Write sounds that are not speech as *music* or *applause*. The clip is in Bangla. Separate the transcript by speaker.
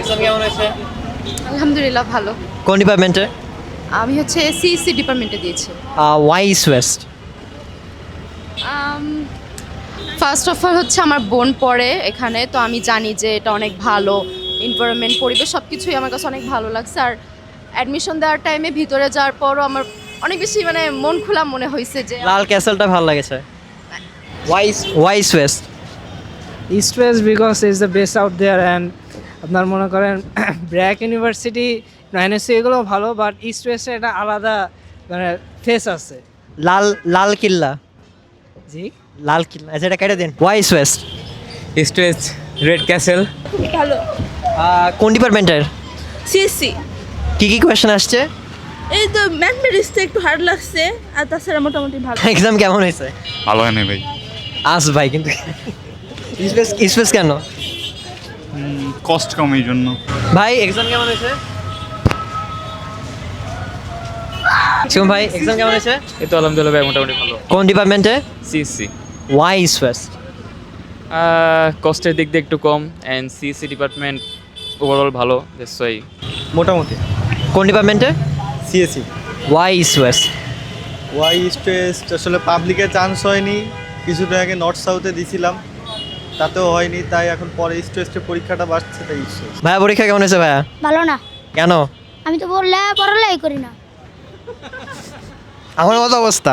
Speaker 1: এক্সাম কেমন হয়েছে?
Speaker 2: আলহামদুলিল্লাহ ভালো।
Speaker 1: কোন ডিপার্টমেন্টে?
Speaker 2: আমি হচ্ছে সিইসি ডিপার্টমেন্টে দিয়েছি।
Speaker 1: Why East West
Speaker 2: first of all হচ্ছে আমার বোন পড়ে এখানে তো আমি জানি যে এটা অনেক ভালো এনভায়রনমেন্ট পরিবেশ সব কিছুই আমার কাছে অনেক ভালো লাগছে। আর অ্যাডমিশন দেওয়ার টাইমে ভিতরে যাওয়ার পরও আমার অনেক বেশি মানে মন খোলা মনে হয়েছে যে
Speaker 1: লাল ক্যাসেলটা ভালো লাগেছে। Why's why's West
Speaker 3: East West because is the best out there and আপনার মনে করেন ব্র্যাক ইউনিভার্সিটি এনএসসি এগুলো ভালো বাট ইস্ট ওয়েস্টে একটা আলাদা মানে ফেস আছে।
Speaker 1: লাল লাল কিল্লা।
Speaker 3: জি?
Speaker 1: লাল কিল্লা। আচ্ছা এটা কেটে দিন। Why East West
Speaker 4: East West red castle
Speaker 5: ভালো।
Speaker 1: কোন ডিপার্টমেন্টের?
Speaker 5: সিএসসি
Speaker 1: কি কি কোয়েশ্চেন আসছে?
Speaker 5: এই তো ম্যাথমেটিক্সটা একটু হার্ড লাগছে আর তাছাড়া মোটামুটি ভালো। *laughs*
Speaker 1: এক্সাম কেমন হয়েছে?
Speaker 6: ভালো হয় না ভাই।
Speaker 1: আস ভাই কিন্তু স্পেস স্পেস কেন?
Speaker 6: কষ্ট কম এই জন্য
Speaker 1: ভাই এক্সাম কেমন হয়েছে? শিবম ভাই এক্সাম কেমন হয়েছে?
Speaker 4: এই তো আলহামদুলিল্লাহ ভাই মোটামুটি ভালো।
Speaker 1: কোন ডিপার্টমেন্টে
Speaker 4: সিএসসি
Speaker 1: ওয়াই ইস্ট ওয়েস্ট
Speaker 4: কস্টের দিক দিয়ে একটু কম অ্যান্ড সিএসসি ডিপার্টমেন্ট ওভারঅল ভালো দ্যাটস ওয়াই
Speaker 7: মোটামুটি।
Speaker 1: কোন ডিপার্টমেন্টে
Speaker 7: CAC
Speaker 1: why East West
Speaker 7: why East West আসলে পাবলিকে চান্স হয়নি কিছুদিন আগে নর্থ সাউথে দিছিলাম। তাতেও হয়নি তাই এখন পরে স্টেস্টে পরীক্ষাটা বাড়ছে তাই
Speaker 1: ভাইয়া পরীক্ষা কেমন হয়েছে ভাইয়া?
Speaker 8: ভালো না।
Speaker 1: কেন?
Speaker 8: আমি তো বললে পড়ালেই করি না।
Speaker 1: আমার মতো অবস্থা।